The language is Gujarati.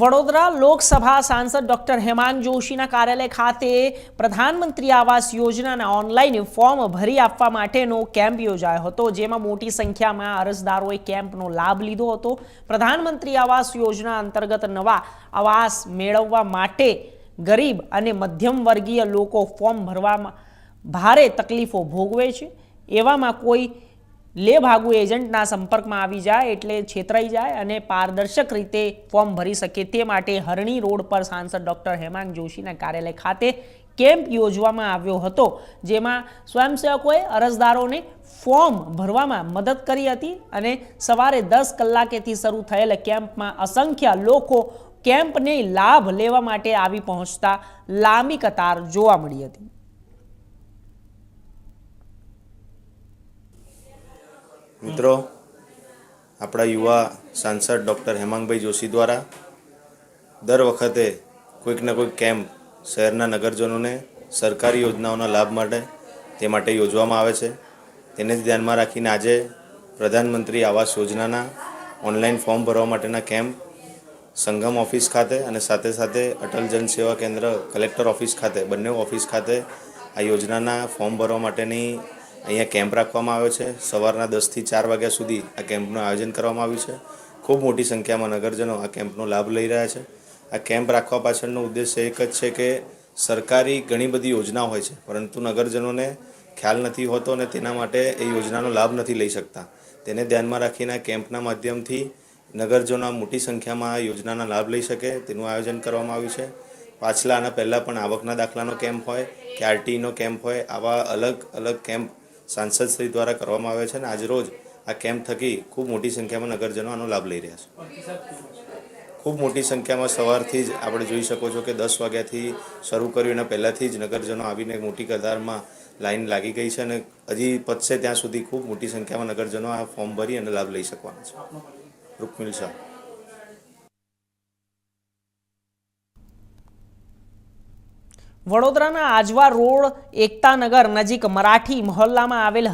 વડોદરા લોકસભા સાંસદ ડોક્ટર હેમાંગ જોશીના કાર્યાલય ખાતે પ્રધાનમંત્રી આવાસ યોજનાના ઓનલાઈન ફોર્મ ભરી આપવા માટેનો કેમ્પ યોજાયો હતો, જેમાં મોટી સંખ્યામાં અરજદારોએ કેમ્પનો લાભ લીધો હતો. પ્રધાનમંત્રી આવાસ યોજના અંતર્ગત નવા આવાસ મેળવવા માટે ગરીબ અને મધ્યમ વર્ગીય લોકો ફોર્મ ભરવામાં ભારે તકલીફો ભોગવે છે. એવામાં કોઈ લે ભાગુ એજન્ટના સંપર્કમાં આવી જાય એટલે છેતરાઈ જાય અને પારદર્શક રીતે ફોર્મ ભરી શકે તે માટે હરણી રોડ પર સાંસદ ડોક્ટર હેમાંગ જોશીના કાર્યાલય ખાતે કેમ્પ યોજવામાં આવ્યો હતો, જેમાં સ્વયંસેવકોએ અરજદારોને ફોર્મ ભરવામાં મદદ કરી હતી અને સવારે દસ કલાકેથી શરૂ થયેલ કેમ્પમાં અસંખ્ય લોકો કેમ્પને લાભ લેવા માટે આવી પહોંચતા લાંબી કતાર જોવા મળી હતી. મિત્રો, આપણા યુવા સાંસદ ડૉક્ટર હેમાંગભાઈ જોશી દ્વારા દર વખતે કોઈક ને કોઈક કેમ્પ શહેરના નગરજનોને સરકારી યોજનાઓના લાભ માટે તે માટે યોજવામાં આવે છે. તેને જ ધ્યાનમાં રાખીને આજે પ્રધાનમંત્રી આવાસ યોજનાના ઓનલાઈન ફોર્મ ભરવા માટેના કેમ્પ સંગમ ઓફિસ ખાતે અને સાથે સાથે અટલ જન સેવા કેન્દ્ર કલેક્ટર ઓફિસ ખાતે, બંને ઓફિસ ખાતે આ યોજનાના ફોર્મ ભરવા માટેની અહીંયા કેમ્પ રાખવામાં આવ્યો છે. સવારના દસથી ચાર વાગ્યા સુધી આ કેમ્પનું આયોજન કરવામાં આવ્યું છે. ખૂબ મોટી સંખ્યામાં નગરજનો આ કેમ્પનો લાભ લઈ રહ્યા છે. આ કેમ્પ રાખવા પાછળનો ઉદ્દેશ્ય એક જ છે કે સરકારી ઘણી બધી યોજના હોય છે, પરંતુ નગરજનોને ખ્યાલ નથી હોતો અને તેના માટે એ યોજનાનો લાભ નથી લઈ શકતા. તેને ધ્યાનમાં રાખીને કેમ્પના માધ્યમથી નગરજનો મોટી સંખ્યામાં આ યોજનાના લાભ લઈ શકે તેનું આયોજન કરવામાં આવ્યું છે. પાછલા આના પહેલાં પણ આવકના દાખલાનો કેમ્પ હોય, કે આરટીઈનો કેમ્પ હોય, આવા અલગ અલગ કેમ્પ સાંસદ શ્રી દ્વારા કરવામાં આવે છે અને આજરોજ આ કેમ્પ થકી ખૂબ મોટી સંખ્યામાં નગરજનો આનો લાભ લઈ રહ્યા છે. ખૂબ મોટી સંખ્યામાં સવારથી જ આપણે જોઈ શકો છો કે દસ વાગ્યાથી શરૂ કર્યું એના પહેલાંથી જ નગરજનો આવીને મોટી કતારમાં લાઈન લાગી ગઈ છે અને હજી પતશે ત્યાં સુધી ખૂબ મોટી સંખ્યામાં નગરજનો આ ફોર્મ ભરી અને લાભ લઈ શકવાના છે. રૂકમિલ શાહ. વડોદરાના આજવા રોડ એકતાનગર નજીક મરાઠી મહોલ્લામાં આવેલ